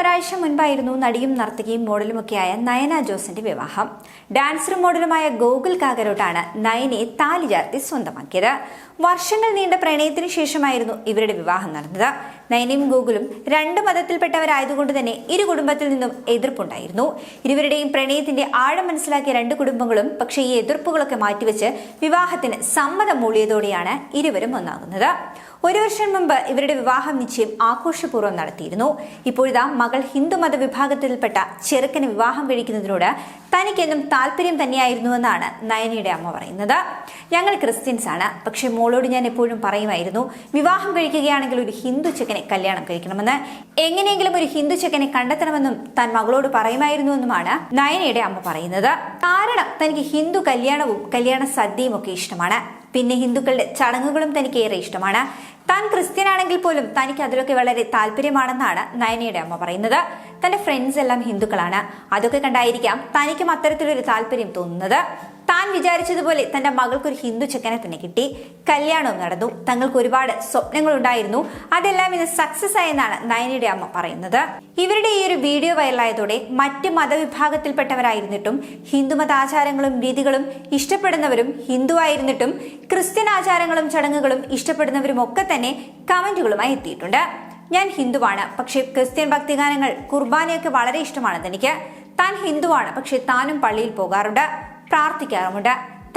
ഒരാഴ്ച മുൻപായിരുന്നു നടിയും നർത്തകിയും മോഡലുമൊക്കെയായ നയന ജോസിന്റെ വിവാഹം. ഡാൻസറും മോഡലുമായ ഗോകുൽ കാകരോട്ടാണ് നയനെ താലി ചാർത്തി സ്വന്തമാക്കിയത്. വർഷങ്ങൾ നീണ്ട പ്രണയത്തിന് ശേഷമായിരുന്നു ഇവരുടെ വിവാഹം നടന്നത്. നൈനയും ഗോകുലും രണ്ട് മതത്തിൽപ്പെട്ടവരായതുകൊണ്ട് തന്നെ ഇരു കുടുംബത്തിൽ നിന്നും എതിർപ്പുണ്ടായിരുന്നു. ഇരുവരുടെയും പ്രണയത്തിന്റെ ആഴം മനസ്സിലാക്കിയ രണ്ട് കുടുംബങ്ങളും പക്ഷേ ഈ എതിർപ്പുകളൊക്കെ മാറ്റിവെച്ച് വിവാഹത്തിന് സമ്മതം മൂളിയതോടെയാണ് ഇരുവരും ഒന്നാകുന്നത്. ഒരു വർഷം മുമ്പ് ഇവരുടെ വിവാഹം നിശ്ചയം ആഘോഷപൂർവം നടത്തിയിരുന്നു. ഇപ്പോഴിതാ മകൾ ഹിന്ദു മത വിഭാഗത്തിൽപ്പെട്ട ചെറുക്കന് വിവാഹം കഴിക്കുന്നതിനോട് തനിക്കെന്നും താല്പര്യം തന്നെയായിരുന്നുവെന്നാണ് നയനയുടെ അമ്മ പറയുന്നത്. ഞങ്ങൾ ക്രിസ്ത്യൻസ് ആണ് പക്ഷെ മോളോട് ഞാൻ എപ്പോഴും പറയുമായിരുന്നു വിവാഹം കഴിക്കുകയാണെങ്കിൽ ഒരു ഹിന്ദു ചെക്കനെ കല്യാണം കഴിക്കണമെന്ന്. എങ്ങനെയെങ്കിലും ഒരു ഹിന്ദു ചെക്കനെ കണ്ടെത്തണമെന്നും താൻ മകളോട് പറയുമായിരുന്നുവെന്നുമാണ് നയനയുടെ അമ്മ പറയുന്നത്. കാരണം തനിക്ക് ഹിന്ദു കല്യാണവും കല്യാണ സദ്യയും ഒക്കെ ഇഷ്ടമാണ്. പിന്നെ ഹിന്ദുക്കളുടെ ചടങ്ങുകളും തനിക്ക് ഏറെ ഇഷ്ടമാണ്. താൻ ക്രിസ്ത്യനാണെങ്കിൽ പോലും തനിക്ക് അതിലൊക്കെ വളരെ താല്പര്യമാണെന്നാണ് നയനയുടെ അമ്മ പറയുന്നത്. തന്റെ ഫ്രണ്ട്സ് എല്ലാം ഹിന്ദുക്കളാണ്. അതൊക്കെ കണ്ടായിരിക്കാം തനിക്കും അത്തരത്തിലൊരു താല്പര്യം തോന്നുന്നത്. താൻ വിചാരിച്ചതുപോലെ തന്റെ മകൾക്കൊരു ഹിന്ദു ചെക്കനെ തന്നെ കിട്ടി. കല്യാണവും നടന്നു. തങ്ങൾക്ക് ഒരുപാട് സ്വപ്നങ്ങൾ ഉണ്ടായിരുന്നു അതെല്ലാം ഇന്ന് സക്സസ് ആയെന്നാണ് നയനയുടെ അമ്മ പറയുന്നത്. ഇവരുടെ ഈ ഒരു വീഡിയോ വൈറലായതോടെ മറ്റ് മതവിഭാഗത്തിൽപ്പെട്ടവരായിരുന്നിട്ടും ഹിന്ദുമത ആചാരങ്ങളും രീതികളും ഇഷ്ടപ്പെടുന്നവരും ഹിന്ദു ആയിരുന്നിട്ടും ക്രിസ്ത്യൻ ആചാരങ്ങളും ചടങ്ങുകളും ഇഷ്ടപ്പെടുന്നവരും ഒക്കെ തന്നെ കമന്റുകളുമായി എത്തിയിട്ടുണ്ട്. ഞാൻ ഹിന്ദുവാണ് പക്ഷേ ക്രിസ്ത്യൻ ഭക്തിഗാനങ്ങൾ കുർബാനയൊക്കെ വളരെ ഇഷ്ടമാണ് തനിക്ക് താൻ ഹിന്ദുവാണ് പക്ഷെ താനും പള്ളിയിൽ പോകാറുണ്ട് പ്രാർത്ഥിക്കാറുമുണ്ട്.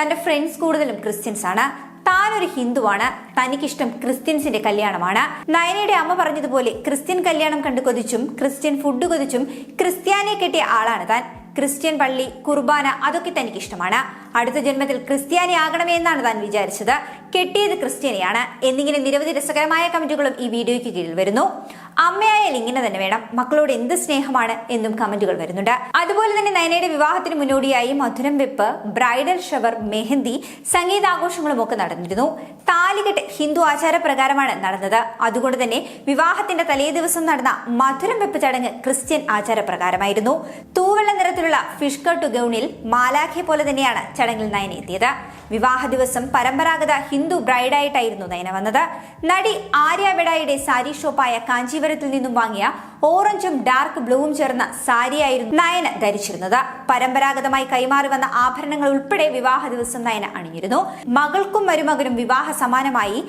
തന്റെ ഫ്രണ്ട്സ് കൂടുതലും ക്രിസ്ത്യൻസ് ആണ്. താനൊരു ഹിന്ദുവാണ് തനിക്കിഷ്ടം ക്രിസ്ത്യൻസിന്റെ കല്യാണമാണ്. നയനയുടെ അമ്മ പറഞ്ഞതുപോലെ ക്രിസ്ത്യൻ കല്യാണം കണ്ടു കൊതിച്ചും ക്രിസ്ത്യൻ ഫുഡ് കൊതിച്ചും ക്രിസ്ത്യാനിയെ കെട്ടിയ ആളാണ് താൻ. ക്രിസ്ത്യൻ പള്ളി കുർബാന അതൊക്കെ തനിക്ക് ഇഷ്ടമാണ് അടുത്ത ജന്മത്തിൽ ക്രിസ്ത്യാനി ആകണമേ എന്നാണ് താൻ വിചാരിച്ചത്. കെട്ടിയത് ക്രിസ്ത്യാനിയാണ്. എന്നിങ്ങനെ നിരവധി രസകരമായ കമന്റുകളും ഈ വീഡിയോയ്ക്ക് കീഴിൽ വരുന്നു. അമ്മയായാൽ ഇങ്ങനെ തന്നെ വേണം. മക്കളോട് എന്ത് സ്നേഹമാണ് എന്നും കമന്റുകൾ വരുന്നുണ്ട്. അതുപോലെ തന്നെ നയനയുടെ വിവാഹത്തിന് മുന്നോടിയായി മധുരം വെപ്പ് ബ്രൈഡൽ ഷവർ മെഹന്തി സംഗീതാഘോഷങ്ങളും ഒക്കെ നടന്നിരുന്നു. താലികെട്ട് ഹിന്ദു ആചാരപ്രകാരമാണ് നടന്നത്. അതുകൊണ്ട് തന്നെ വിവാഹത്തിന്റെ തലേ ദിവസം നടന്ന മധുരം വെപ്പ് ചടങ്ങ് ക്രിസ്ത്യൻ ആചാരപ്രകാരമായിരുന്നു. തൂവെള്ള നിറത്തിലുള്ള ഫിഷ് കട്ട് ഗൗണിൽ മാലാഖെ പോലെ തന്നെയാണ് ചടങ്ങിൽ നയന എത്തിയത്. വിവാഹ ദിവസം പരമ്പരാഗത ഹിന്ദു ബ്രൈഡായിട്ടായിരുന്നു നയന വന്നത്. നടി ആര്യ ബെഡായുടെ സാരി ഷോപ്പായ കാഞ്ചീപുരത്തിൽ നിന്നും വാങ്ങിയ ഓറഞ്ചും ഡാർക്ക് ബ്ലൂവും ചേർന്ന സാരിയായിരുന്നു നയന ധരിച്ചിരുന്നത്. പരമ്പരാഗതമായി കൈമാറി വന്ന ആഭരണങ്ങൾ ഉൾപ്പെടെ വിവാഹ ദിവസം നയന അണിഞ്ഞിരുന്നു. മകൾക്കും മരുമകനും വിവാഹ സമാനമായി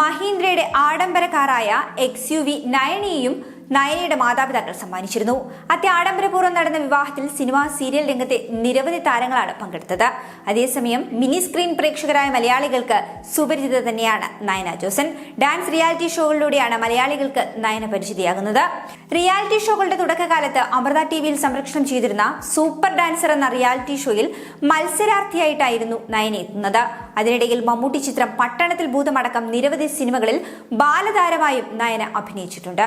മഹീന്ദ്രയുടെ ആഡംബര കാറായ എക്സ് യു വി നയനിയും നയനയുടെ മാതാപിതാക്കൾ സമ്മാനിച്ചിരുന്നു. അത്യാഡംബരപൂർവം നടന്ന വിവാഹത്തിൽ സിനിമ സീരിയൽ രംഗത്തെ നിരവധി താരങ്ങളാണ് പങ്കെടുത്തത്. അതേസമയം മിനി സ്ക്രീൻ പ്രേക്ഷകരായ മലയാളികൾക്ക് സുപരിചിത തന്നെയാണ് നയന ജോസൻ. ഡാൻസ് റിയാലിറ്റി ഷോകളിലൂടെയാണ് മലയാളികൾക്ക് നയന പരിചിതയാകുന്നത്. റിയാലിറ്റി ഷോകളുടെ തുടക്കകാലത്ത് അമൃത ടി വിയിൽ സംരക്ഷണം ചെയ്തിരുന്ന സൂപ്പർ ഡാൻസർ എന്ന റിയാലിറ്റി ഷോയിൽ മത്സരാർത്ഥിയായിട്ടായിരുന്നു നയന എത്തുന്നത്. അതിനിടയിൽ മമ്മൂട്ടി ചിത്രം പട്ടണത്തിൽ ഭൂതമടക്കം നിരവധി സിനിമകളിൽ ബാലതാരമായും നയന അഭിനയിച്ചിട്ടുണ്ട്.